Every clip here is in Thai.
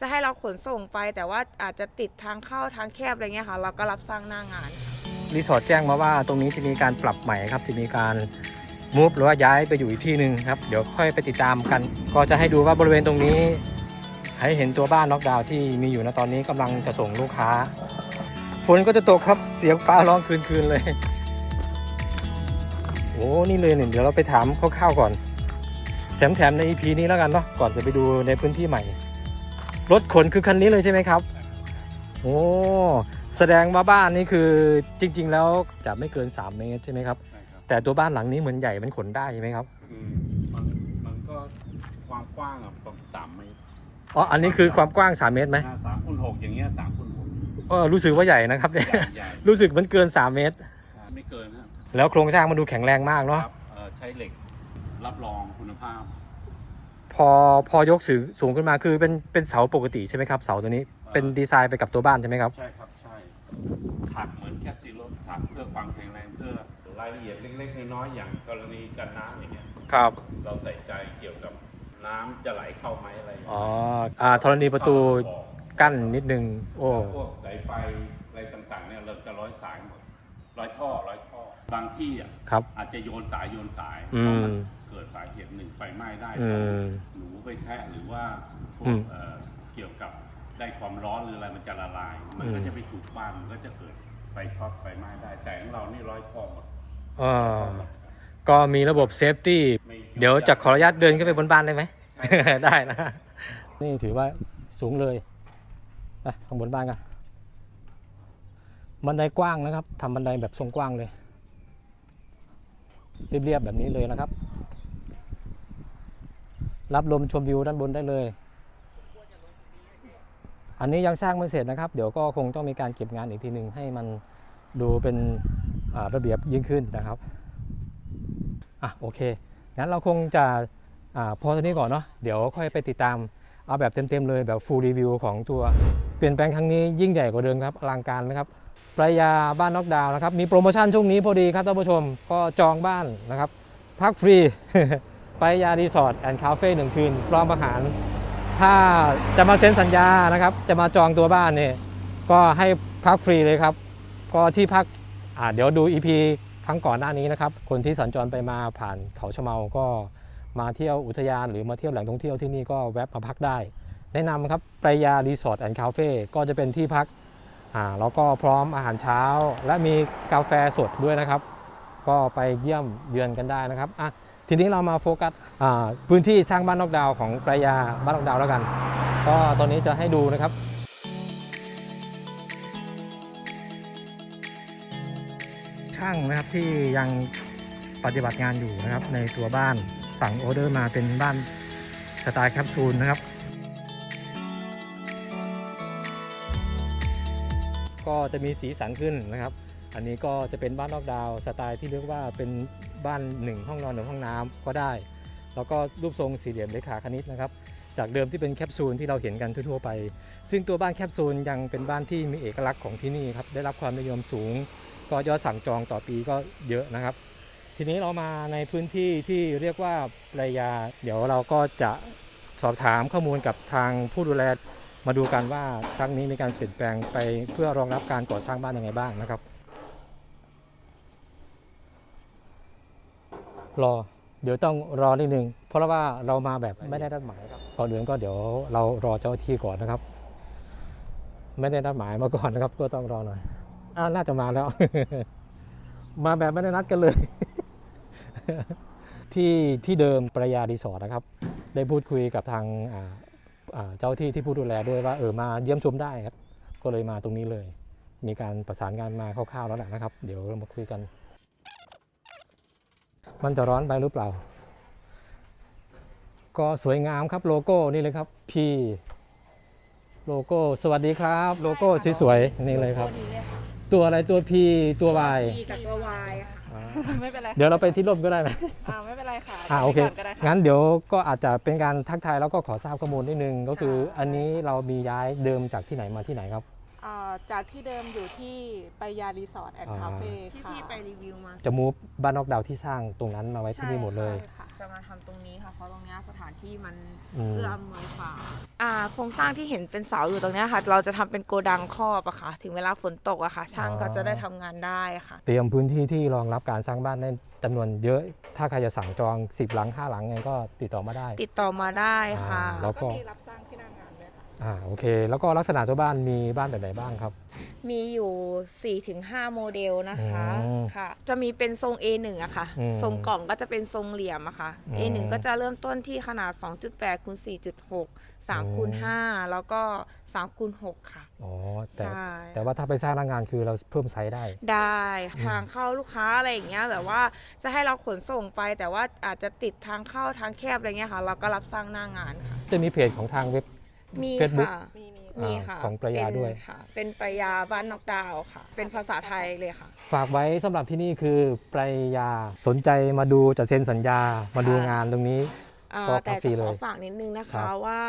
จะให้เราขนส่งไป แต่ว่าอาจจะติดทางเข้าทางแคบอะไรเงี้ยค่ะ เราก็รับสร้างหน้างาน รีสอร์ทแจ้งมาว่าตรงนี้จะมีการปรับใหม่ครับจะมีการมูฟหรือว่าย้ายไปอยู่อีกที่หนึ่งครับ เดี๋ยวค่อยไปติดตามกัน ก็จะให้ดูว่าบริเวณตรงนี้ ให้เห็นตัวบ้านน็อกดาวน์ที่มีอยู่นะตอนนี้กำลังจะส่งลูกค้า ฝนก็จะตกครับเสียงฟ้าร้องคืนๆเลย โอ้นี่เลยเนี่ยเดี๋ยวเราไปถามคร่าวๆก่อน แถมๆใน EP นี้แล้วกันเนาะก่อนจะไปดูในพื้นที่ใหม่ รถขนคือคันนี้เลยใช่ไหมครับ โอ้แสดงว่าบ้านนี่คือจริง ๆ แล้วจะไม่เกิน 3 เมตรใช่ไหมครับ ใช่ครับแต่ตัวบ้านหลังนี้เหมือนใหญ่มันขนได้ใช่ไหมครับ คือมันมันก็ความกว้างอะประมาณสามเมตรอ๋อ อันนี้คือความกว้าง 3 เมตรไหมอ่าสามคูณหกอย่างเงี้ยสามคูณหกเออรู้สึกว่าใหญ่นะครับเนี่ย ใหญ่ใหญ่รู้สึกมันเกิน 3 เมตรอ่าไม่เกินนะแล้วโครงสร้างมันดูแข็งแรงมากคเนาะรับเอ่อใช้เหล็กรับรองคุณภาพ พอพอยกสูงสูงขึ้นมาคือเป็นเป็นเสาปกติใช่ไหมครับเสาตัวนี้เป็นดีไซน์ไปกับตัวบ้านใช่ไหมครับใช่ครับใช่ถักเหมือนแคสซิโลถักเพื่อความแข็งแรงเพื่อรายละเอียดเล็กๆน้อยๆอย่างกรณีกันน้ำอย่างเงี้ยครับ เราใส่ใจเกี่ยวกับน้ำจะไหลเข้าไหมอะไรอย่างเงี้ยอ๋ออ่าธรณีประตูกั้นนิดนึง โอ้ พวกสายไฟอะไรต่างๆเนี่ยเราจะร้อยสายหมด ร้อยท่อร้อยท่อบางที่อะครับ อาจจะโยนสายโยนสายอืมเพราะมันเกิดสาเหตุหนึ่งไฟไหม้ได้อืสองมหนูไปแทะหรือว่าพวอืกมเอ่อเกี่ยวกับได้ความร้อนหรืออะไรมันจะละลาย มันก็อืม จะไปถูกบ้านมันก็จะเกิดไฟช็อตไฟไหม้ได้ แต่ของเรานี่ร้อยท่อหมดเออก็มีระบบเซฟตี้ ไม่เดี๋ยวจะขออนุญาตเดินขึ้นไปบนบ้านได้ไหมใช่ได้นะ นี่ถือว่าสูงเลยไปข้างบนบ้านกัน บันไดกว้างนะครับทำบันไดแบบทรงกว้างเลย เรียบๆแบบนี้เลยนะครับ รับลมชมวิวด้านบนได้เลย อันนี้ยังสร้างไม่เสร็จนะครับ เดี๋ยวก็คงต้องมีการเก็บงานอีกทีหนึ่งให้มันดูเป็นระเบียบยิ่งขึ้นนะครับอะโอเคงั้นเราคงจะอาพอเท่านี้ก่อนเนาะเดี๋ยวค่อยไปติดตามเอาแบบเต็มๆเลยแบบ full review ของตัวเปลี่ยนแปลงครั้งนี้ยิ่งใหญ่กว่าเดิมครับอลังการไหมครับ ปรายาบ้านนอกดาวน์นะครับ มีโปรโมชั่นช่วงนี้พอดีครับท่านผู้ชมก็จองบ้านนะครับ พักฟรีไปยารีสอร์ทแอนด์คาเฟ่หนึ่งคืนพร้อมอาหาร ถ้าจะมาเซ็นสัญญานะครับ จะมาจองตัวบ้านเนี่ยก็ให้พักฟรีเลยครับ ก็ที่พักอ่าเดี๋ยวดู EP ครั้งก่อนหน้านี้นะครับ คนที่สัญจรไปมาผ่านเขาชะเมาก็มาเที่ยวอุทยานหรือมาเที่ยวแหล่งท่องเที่ยวที่นี่ก็แวะมาพักได้ แนะนำครับปรายารีสอร์ทแอนด์คาเฟ่ก็จะเป็นที่พัก อ่าแล้วก็พร้อมอาหารเช้า และมีกาแฟสดด้วยนะครับ ก็ไปเยี่ยมเยือนกันได้นะครับอะทีนี้เรามาโฟกัสพื้นที่สร้างบ้านนอกดาวของปรายาบ้านนอกดาวแล้วกัน ก็ตอนนี้จะให้ดูนะครับช่างนะครับที่ยังปฏิบัติงานอยู่นะครับในตัวบ้านสั่งออเดอร์มาเป็นบ้านสไตล์แคปซูลนะครับ ก็จะมีสีสันขึ้นนะครับ อันนี้ก็จะเป็นบ้านนอกดาวสไตล์ที่เรียกว่าเป็นบ้านหนึ่งห้องนอนหนึ่งห้องน้ำก็ได้ แล้วก็รูปทรงสี่เหลี่ยมเลขาคณิตนะครับจากเดิมที่เป็นแคปซูลที่เราเห็นกันทั่วๆไป ซึ่งตัวบ้านแคปซูลยังเป็นบ้านที่มีเอกลักษณ์ของที่นี่ครับได้รับความนิยมสูง ก็ยอดสั่งจองต่อปีก็เยอะนะครับ ทีนี้เรามาในพื้นที่ที่เรียกว่าปรายา เดี๋ยวเราก็จะสอบถามข้อมูลกับทางผู้ดูแล มาดูกันว่าครั้งนี้มีการเปลี่ยนแปลงไปเพื่อรองรับการก่อสร้างบ้านยังไงบ้างนะครับรอเดี๋ยวต้องรอนิดนึง เพราะว่าเรามาแบบไม่ได้นัดหมายครับก่อนอื่นก็เดี๋ยวเรารอเจ้าที่ก่อนนะครับ ไม่ได้นัดหมายมาก่อนนะครับ ก็ต้องรอหน่อยอ้าวน่าจะมาแล้ว มาแบบไม่ได้นัดกันเลย ที่ที่เดิมประยารีสอร์ทนะครับ ได้พูดคุยกับทาง เจ้าที่ที่ผู้ดูแลด้วยว่าเออมาเยี่ยมชมได้ครับ ก็เลยมาตรงนี้เลย มีการประสานงานมาคร่าวๆแล้วแหละนะครับ เดี๋ยวเรามาคุยกัน มันจะร้อนไปหรือเปล่า ก็สวยงามครับโลโก้นี่เลยครับ P โลโก้สวัสดีครับ โลโก้สวยๆนี่เลยครับ ตัวอะไรตัว P ตัว Y ดีกับตัววายค่ะ ไม่เป็นไรเดี๋ยวเราไปที่ร่มก็ได้ไหมอ่าไม่เป็นไรค่ะอ่าโอเคดี๋ยวไปก่นก็ได้ค่ะงั้นเดี๋ยวก็อาจจะเป็นการทักทายแล้วก็ขอทราบข้อมูลนิดนึง ก็คืออันนี้เรามีย้ายเดิมจากที่ไหนมาที่ไหนครับ อ่าจากที่เดิมอยู่ที่ไปยารีสอร์ทแอนด์อ่า คาเฟ่ที่ค่ะพี่ไปรีวิวมา จะมูฟบ้านนอกดาวน์ที่สร้างตรงนั้นมาไว้ที่นี่หมดเลย ใช่ค่ะ จะมาทำตรงนี้ค่ะเพราะตรงเนี้ยสถานที่มันอืมเอื้ออำนวยฝ่าอ่าโครงสร้างที่เห็นเป็นเสาอยู่ตรงเนี้ยค่ะ เราจะทำเป็นโกดังครอบอะค่ะ ถึงเวลาฝนตกอะค่ะ ช่างก็จะได้ทำงานได้ค่ะ เตรียมพื้นที่ที่รองรับการสร้างบ้านได้จำนวนเยอะ ถ้าใครจะสั่งจอง 10 หลัง5หลังไงก็ติดต่อมาได้ ติดต่อมาได้ค่ะอ่าแล้วก็มีรับสร้างที่หน้างานด้วยค่ะ อ่าโอเค แล้วก็ลักษณะตัวบ้านมีบ้านแบบไหนบ้างครับ มีอยู่ 4-5 โมเดลนะคะอืมค่ะ จะมีเป็นทรง A1 อะค่ะ อืมทรงกล่องก็จะเป็นทรงเหลี่ยมอะค่ะ อืม A1 ก็จะเริ่มต้นที่ขนาด 2.8คูณ4.6 3คูณ5แล้วก็3คูณ6ค่ะ อ๋อแต่ใช่ แต่ว่าถ้าไปสร้างหน้างานคือเราเพิ่มไซส์ได้ ได้ทางเข้าลูกค้าอะไรอย่างเงี้ยแบบว่าจะให้เราขนส่งไป แต่ว่าอาจจะติดทางเข้าทางแคบอะไรเงี้ยค่ะ เราก็รับสร้างหน้างานค่ะ จะมีเพจของทางเว็บ มี Facebook ค่ะ มีมีมีค่ะของประยาเป็นด้วย ค่ะ เป็นประยาบ้านนอกดาวค่ะ เป็นภาษาไทยเลยค่ะ ฝากไว้สำหรับที่นี่คือปรายยาสนใจมาดูจะเซ็นสัญญามาดูค่ะงานตรงนี้ อ่าก็แต่ฟรีจะเลขอยฝากนิดนึงนะครัคะบว่า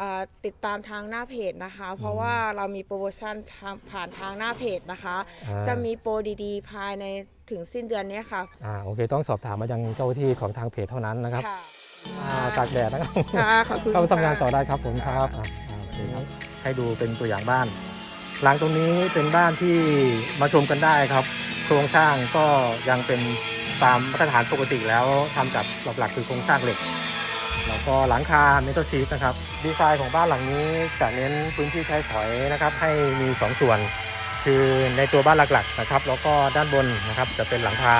อ่าติดตามทางหน้าเพจนะคะ เพราะว่าเรามีโปรโมชั่นทางผ่านทางหน้าเพจนะคะ อ่า จะมีโปรดีๆ ภายในถึงสิ้นเดือนนี้ค่ะอ่าโอเค ต้องสอบถามมายังเจ้าหน้าที่ของทางเพจเท่านั้นนะครับ ค่ะ อ่าตากแดดนะครับค่ะขอบคุณเข้าทำงานค่ะต่อได้ครับผมครับอ่าอ่าโอเคครับให้ดูเป็นตัวอย่างบ้าน หลังตรงนี้เป็นบ้านที่มาชมกันได้ครับ โครงสร้างก็ยังเป็นตามมาตรฐานปกติแล้วทำจากหลักๆคือโครงสร้างเหล็ก แล้วก็หลังคาเมทัลชีทนะครับ ดีไซน์ของบ้านหลังนี้จะเน้นพื้นที่ใช้สอยนะครับ ให้มี 2 ส่วน คือในตัวบ้านหลักๆนะครับ แล้วก็ด้านบนนะครับจะเป็นหลังคา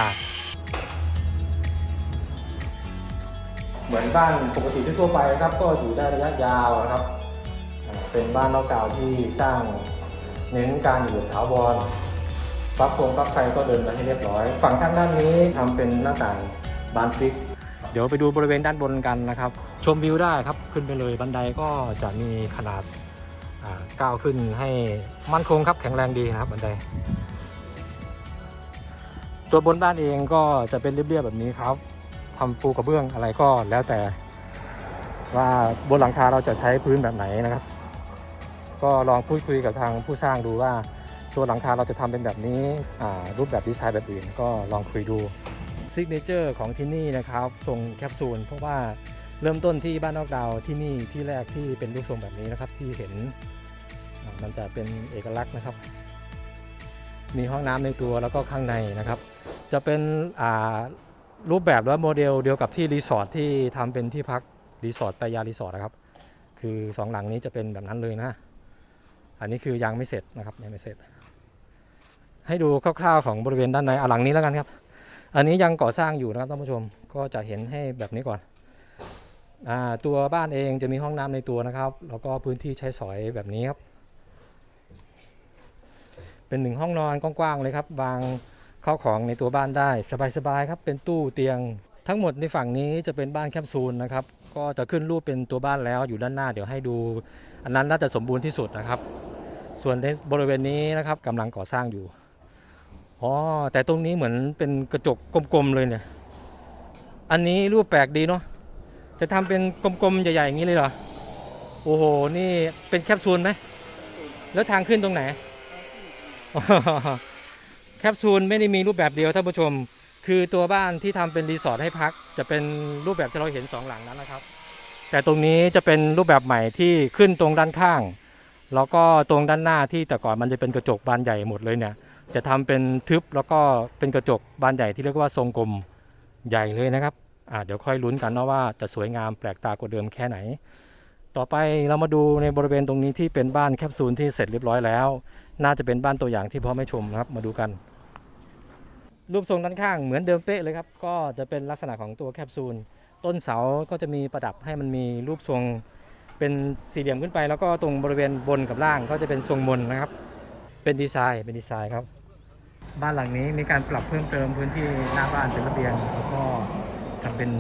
เหมือนบ้านปกติทั่วไปครับก็อยู่ได้ระยะยาวนะครับเป็นบ้านนอกกาวที่สร้างเน้นการอยู่แบบถาวรปลั๊กโครงปลั๊กไฟก็เดินไปให้เรียบร้อย ฝั่งทางด้านนี้ทำเป็นหน้าต่างบานฟิก เดี๋ยวไปดูบริเวณด้านบนกันนะครับ ชมวิวได้ครับขึ้นไปเลยบันไดก็จะมีขนาดก้าวขึ้นให้มั่นคงครับแข็งแรงดีนะครับบันได ตัวบนบ้านเองก็จะเป็นเรียบๆแบบนี้ครับ ทำปูกระเบื้องอะไรก็แล้วแต่ ว่าบนหลังคาเราจะใช้พื้นแบบไหนนะครับ ก็ลองพูดคุยกับทางผู้สร้างดูว่าส่วนหลังคาเราจะทำเป็นแบบนี้รูปแบบดีไซน์แบบอื่น ก็ลองคุยดูซิกเนเจอร์ของที่นี่นะครับทรงแคปซูล เพราะว่าเริ่มต้นที่บ้านนอกดาวที่นี่ที่แรกที่เป็นรูปทรงแบบนี้นะครับที่เห็นมันจะเป็นเอกลักษณ์นะครับ มีห้องน้ำในตัวแล้วก็ข้างในนะครับ จะเป็นอ่า รูปแบบและโมเดลเดียวกับที่รีสอร์ทที่ทำเป็นที่พักรีสอร์ทไปยารีสอร์ทนะครับ คือสองหลังนี้จะเป็นแบบนั้นเลยนะ อันนี้คือยังไม่เสร็จนะครับยังไม่เสร็จ ให้ดูคร่าวๆของบริเวณด้านในอะหลังนี้แล้วกันครับ อันนี้ยังก่อสร้างอยู่นะครับท่านผู้ชมก็จะเห็นให้แบบนี้ก่อนอาตัวบ้านเองจะมีห้องน้ำในตัวนะครับ แล้วก็พื้นที่ใช้สอยแบบนี้ครับ เป็นหนึ่งห้องนอนกว้างๆเลยครับวาง เข้าของในตัวบ้านได้สบายๆครับเป็นตู้เตียง ทั้งหมดในฝั่งนี้จะเป็นบ้านแคปซูลนะครับก็จะขึ้นรูปเป็นตัวบ้านแล้วอยู่ด้านหน้าเดี๋ยวให้ดู อันนั้นน่าจะสมบูรณ์ที่สุดนะครับ ส่วนในบริเวณนี้นะครับกำลังก่อสร้างอยู่อ๋อแต่ตรงนี้เหมือนเป็นกระจกกลมๆเลยเนี่ยอันนี้รูปแปลกดีเนาะจะทำเป็นกลมๆใหญ่ๆอย่างนี้เลยเหรอโอ้โหนี่เป็นแคปซูลไหมแล้วทางขึ้นตรงไหน แคปซูลไม่ได้มีรูปแบบเดียวท่านผู้ชม คือตัวบ้านที่ทำเป็นรีสอร์ทให้พัก จะเป็นรูปแบบที่เราเห็นสองหลังนั้นนะครับ แต่ตรงนี้จะเป็นรูปแบบใหม่ที่ขึ้นตรงด้านข้าง แล้วก็ตรงด้านหน้าที่แต่ก่อนมันจะเป็นกระจกบานใหญ่หมดเลยเนี่ยจะทำเป็นทึบแล้วก็เป็นกระจกบานใหญ่ที่เรียกว่าทรงกลมใหญ่เลยนะครับอ่าเดี๋ยวค่อยลุ้นกันนะว่าจะสวยงามแปลกตากว่าเดิมแค่ไหน ต่อไปเรามาดูในบริเวณตรงนี้ที่เป็นบ้านแคปซูลที่เสร็จเรียบร้อยแล้ว น่าจะเป็นบ้านตัวอย่างที่พร้อมให้ชมนะครับมาดูกัน รูปทรงด้านข้างเหมือนเดิมเป๊ะเลยครับ ก็จะเป็นลักษณะของตัวแคปซูล ต้นเสาก็จะมีประดับให้มันมีรูปทรงเป็นสี่เหลี่ยมขึ้นไป แล้วก็ตรงบริเวณบนกับล่างก็จะเป็นทรงมนนะครับ เป็นดีไซน์เป็นดีไซน์ครับ บ้านหลังนี้มีการปรับเพิ่มเติมพื้นที่หน้าบ้านเป็นระเบียงแล้วก็ทำเป็น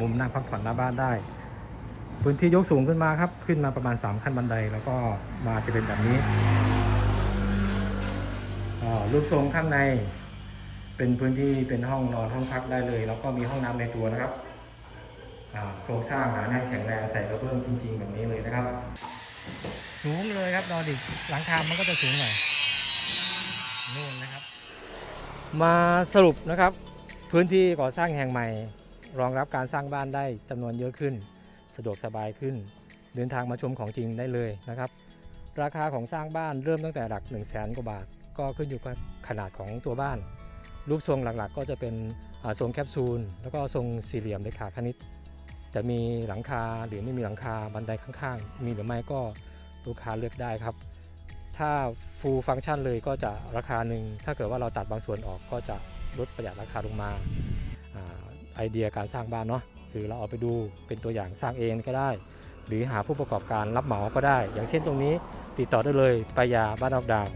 มุมนั่งพักผ่อนหน้าบ้านได้ พื้นที่ยกสูงขึ้นมาครับ ขึ้นมาประมาณ 3 ขั้นบันได แล้วก็มาจะเป็นแบบนี้รูปทรงข้างใน เป็นพื้นที่เป็นห้องนอนห้องพักได้เลย แล้วก็มีห้องน้ำในตัวนะครับอ่าโครงสร้างหนาแน่นแข็งแรงใส่กระเบื้องจริง ๆ แบบนี้เลยนะครับ สูงเลยครับนอนดิหลังคามันก็จะสูงหน่อยนู่นนะครับ มาสรุปนะครับ พื้นที่ก่อสร้างแห่งใหม่ รองรับการสร้างบ้านได้จำนวนเยอะขึ้น สะดวกสบายขึ้น เดินทางมาชมของจริงได้เลยนะครับ ราคาของสร้างบ้านเริ่มตั้งแต่หลัก 1 0 0 0 0แสนกว่าบาท ก็ขึ้นอยู่กับขนาดของตัวบ้าน รูปทรงหลักๆ ก็จะเป็นทรงแคปซูล แล้วก็ทรงสี่เหลี่ยมเลขาคณิต จะมีหลังคาหรือไม่มีหลังคาบันไดข้างๆ มีหรือไม่ก็ลูกค้าเลือกได้ครับ ถ้า full function เลยก็จะราคาหนึ่ง ถ้าเกิดว่าเราตัดบางส่วนออกก็จะลดประหยัดราคาลงมาอไอเดียการสร้างบ้านเนาะคือเราเอาไปดูเป็นตัวอย่างสร้างเองก็ได้ หรือหาผู้ประกอบการรับเหมาก็ได้ อย่างเช่นตรงนี้ติดต่อได้เลยปายาบ้านออกดาว